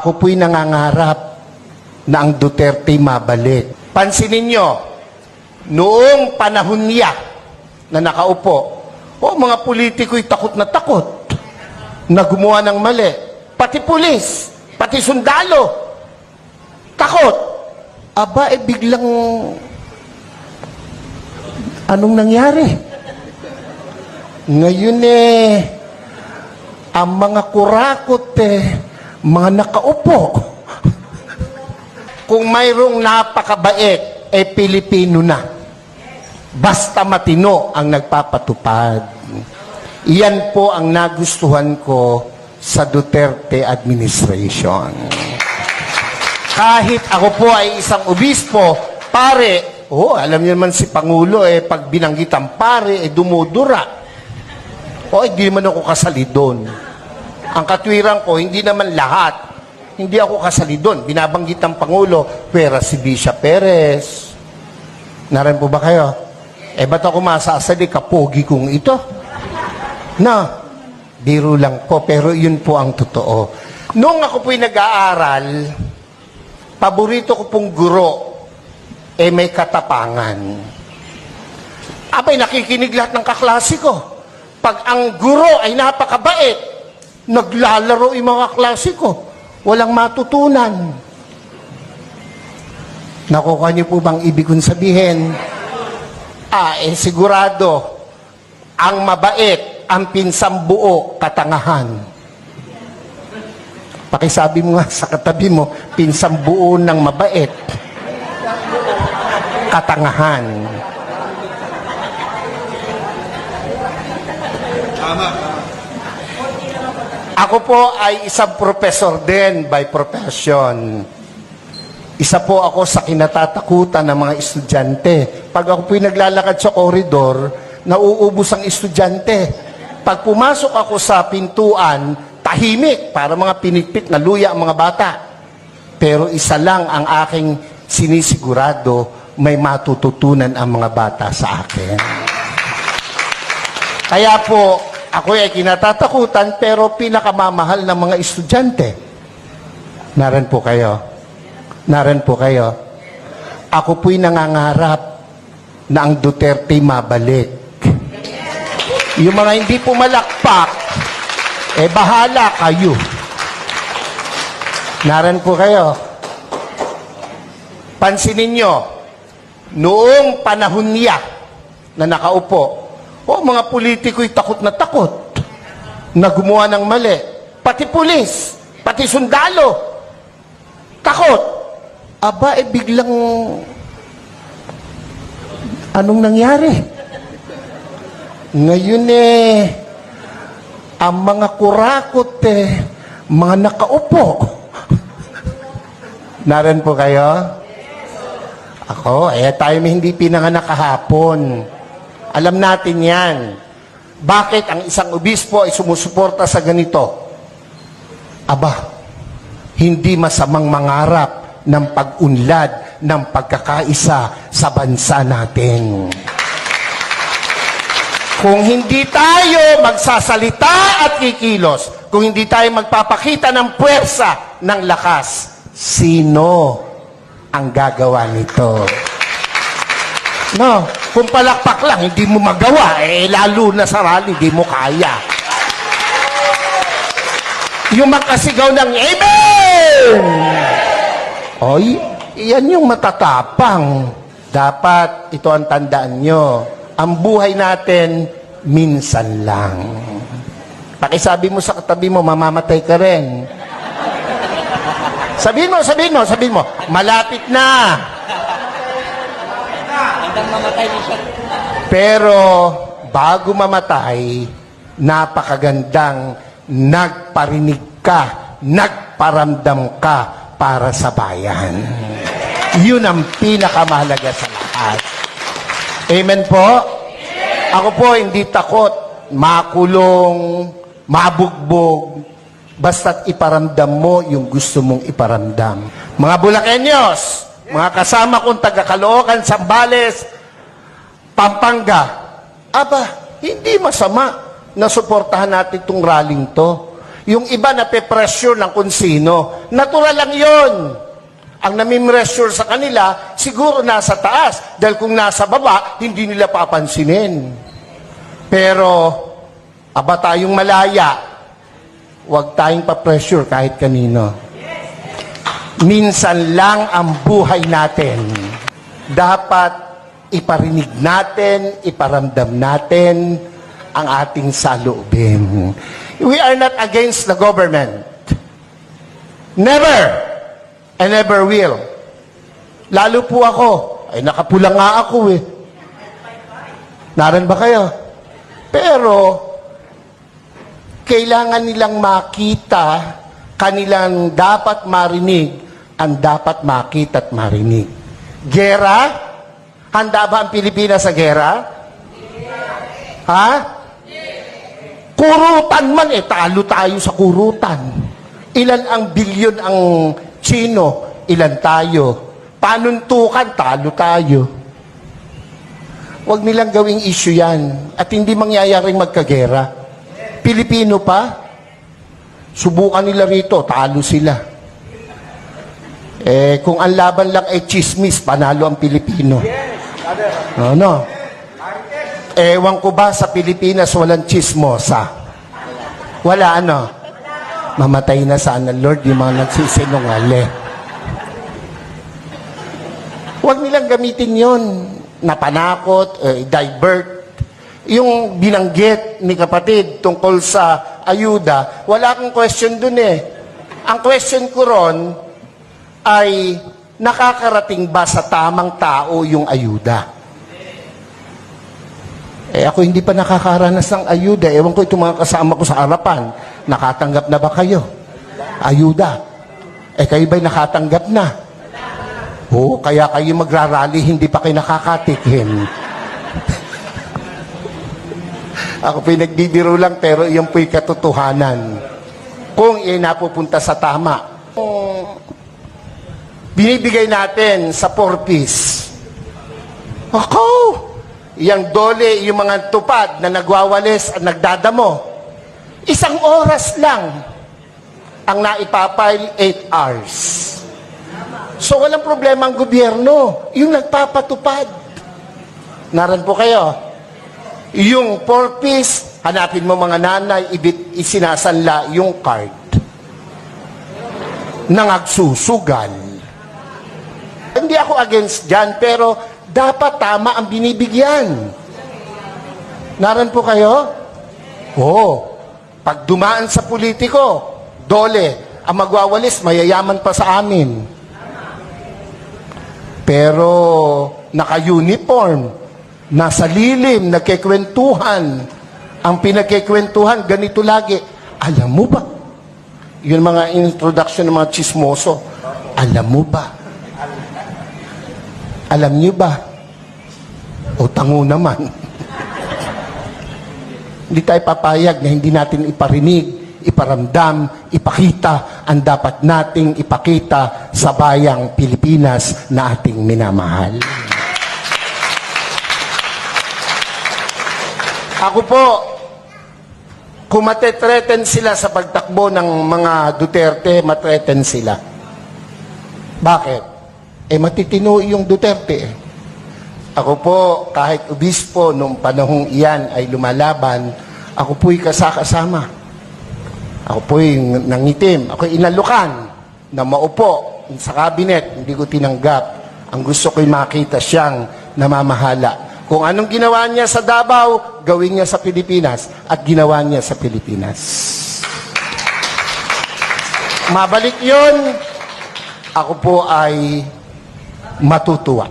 Ako po'y nangangarap na ang Duterte mabalik. Pansinin nyo, noong panahon niya na nakaupo, o mga politiko'y takot na takot na gumawa ng mali. Pati pulis, pati sundalo, takot. Aba, eh biglang anong nangyari? Ngayon eh, ang mga kurakot eh, mga nakaupo. Kung mayroong napakabait, eh Pilipino na. Basta matino ang nagpapatupad. Iyan po ang nagustuhan ko sa Duterte administration. Kahit ako po ay isang obispo, pare, oh, alam niyo naman si Pangulo, eh, pag binanggit ang pare, eh, dumudura. O, hindi naman ako kasali doon. Ang katwiran ko, hindi naman lahat. Hindi ako kasali doon. Binabanggit ng Pangulo, pera si Bisha Perez. Naran po ba kayo? Eh, ba't ako masasali kapogi kong ito? Na, biro lang po, pero yun po ang totoo. Noong ako po'y nag-aaral, paborito ko pong guro, eh may katapangan. Abay, nakikinig lahat ng kaklase ko. Pag ang guro ay napakabait, naglalaro yung mga klase ko. Walang matutunan. Nakuha niyo po bang ibig kong sabihin? Ah, eh sigurado, ang mabait, ang pinsang buo, katangahan. Pakisabi mo nga sa katabi mo, pinsang buo ng mabait, katangahan. Ako po ay isang professor din by profession. Isa po ako sa kinatatakutan ng mga estudyante. Pag ako po'y naglalakad sa koridor, nauubos ang estudyante. Pag pumasok ako sa pintuan, tahimik para mga pinitpit na luya ang mga bata. Pero isa lang ang aking sinisigurado, may matututunan ang mga bata sa akin. Kaya po, ako ay kinatatakutan pero pinakamamahal ng mga estudyante. Naran po kayo. Naran po kayo. Ako po'y nangangarap na ang Duterte mabalik. Yung mga hindi pumalakpak, eh bahala kayo. Naran po kayo. Pansinin nyo, noong panahon niya na nakaupo, o mga politiko'y takot na takot na gumawa ng mali. Pati pulis, pati sundalo, takot. Aba, eh biglang anong nangyari? Ngayon eh, ang mga kurakot eh, mga nakaupo. Naran po kayo? Ako, eh tayo may hindi pinanganak kahapon. Alam natin yan. Bakit ang isang obispo ay sumusuporta sa ganito? Aba, hindi masamang mangarap ng pag-unlad ng pagkakaisa sa bansa natin. Kung hindi tayo magsasalita at kikilos, kung hindi tayo magpapakita ng puwersa, ng lakas, sino ang gagawa nito? No, kung palakpak lang, hindi mo magawa, eh lalo na sa rally, hindi mo kaya. Yung makasigaw ng Amen! Oy, iyan yung matatapang. Dapat, ito ang tandaan nyo, ang buhay natin, minsan lang. Pakisabi mo sa katabi mo, mamamatay ka rin. Sabihin mo, sabihin mo, sabihin mo, malapit na. Hanggang mamatay ni siya. Pero bago mamatay, napakagandang nagparinig ka, nagparamdam ka para sa bayan. Yun ang pinakamahalaga sa lahat. Amen po? Ako po hindi takot makulong, mabugbog, basta't iparamdam mo yung gusto mong iparamdam. Mga Bulakenyos, mga kasama kong taga-Caloocan, Sambales, Pampanga, aba, hindi masama na suportahan natin itong rallying to. Yung iba na pressure ng kung sino. Natural lang yon. Ang nami-pressure sa kanila, siguro nasa taas. Dahil kung nasa baba, hindi nila papansinin. Pero, aba tayong malaya, huwag tayong pa-pressure kahit kanino. Minsan lang ang buhay natin. Dapat iparinig natin, iparamdam natin ang ating saloobin. We are not against the government. Never! And never will. Lalo po ako. Ay, nakapula nga ako eh. Naran ba kayo? Pero, kailangan nilang makita, kanilang dapat marinig, ang dapat makita at marinig. Gera? Handa ba ang Pilipinas sa gera? Ha? Kurutan man eh, talo tayo sa kurutan. Ilan ang bilyon ang Chino, ilan tayo. Panuntukan, talo tayo. Huwag nilang gawing issue yan. At hindi mangyayaring magkagera. Pilipino pa, subukan nila rito, talo sila. Eh, kung ang laban lang ay chismis, panalo ang Pilipino. Ano? Ewan ko ba sa Pilipinas walang chismosa? Wala ano? Mamatay na sana, Lord, yung mga nagsisinungali. Huwag nilang gamitin yon na panakot, eh, divert. Yung binanggit ni kapatid tungkol sa ayuda, wala akong question dun eh. Ang question ko ron ay nakakarating ba sa tamang tao yung ayuda? Eh ako hindi pa nakakaranas ng ayuda. Ewan ko itong mga kasama ko sa harapan. Nakatanggap na ba kayo? Ayuda. Eh kayo ba'y nakatanggap na? Oo, kaya kayo magrarally, hindi pa kayo nakakatikim. ako pinagbibiro lang, pero iyon po'y katotohanan. Kung iyan napupunta sa tama. Kung binibigay natin sa four-piece, ako, yung dole, yung mga tupad na nagwawalis at nagdadamo, isang oras lang ang naipapile 8 hours. So walang problema ang gobyerno, yung nagpapatupad. Naran po kayo. Yung four-piece, hanapin mo mga nanay, ibit, isinasanla yung card. Nangagsusugal. Hindi ako against dyan, pero dapat tama ang binibigyan. Naran po kayo? Oo. Pag dumaan sa politiko, dole, ang magwawalis, mayayaman pa sa amin. Pero naka-uniform, nasa lilim, nagkikwentuhan. Ang pinagkikwentuhan, ganito lagi. Alam mo ba? Yun mga introduction ng mga chismoso. Alam mo ba? Alam niyo ba? O tango naman. hindi tayo papayag na hindi natin iparinig, iparamdam, ipakita ang dapat nating ipakita sa bayang Pilipinas na ating minamahal. Ako po, kung matetreten sila sa pagtakbo ng mga Duterte, matreten sila. Bakit? Eh matitino yung Duterte. Ako po, kahit obispo nung panahong iyan ay lumalaban, ako po'y kasakasama. Ako po'y nangitim. Ako'y inalukan na maupo sa kabinet. Hindi ko tinanggap. Ang gusto ko'y makita siyang namamahala. Kung anong ginawa niya sa Davao, gawin niya sa Pilipinas at ginawa niya sa Pilipinas. Mabalik yon, ako po ay matutuwa.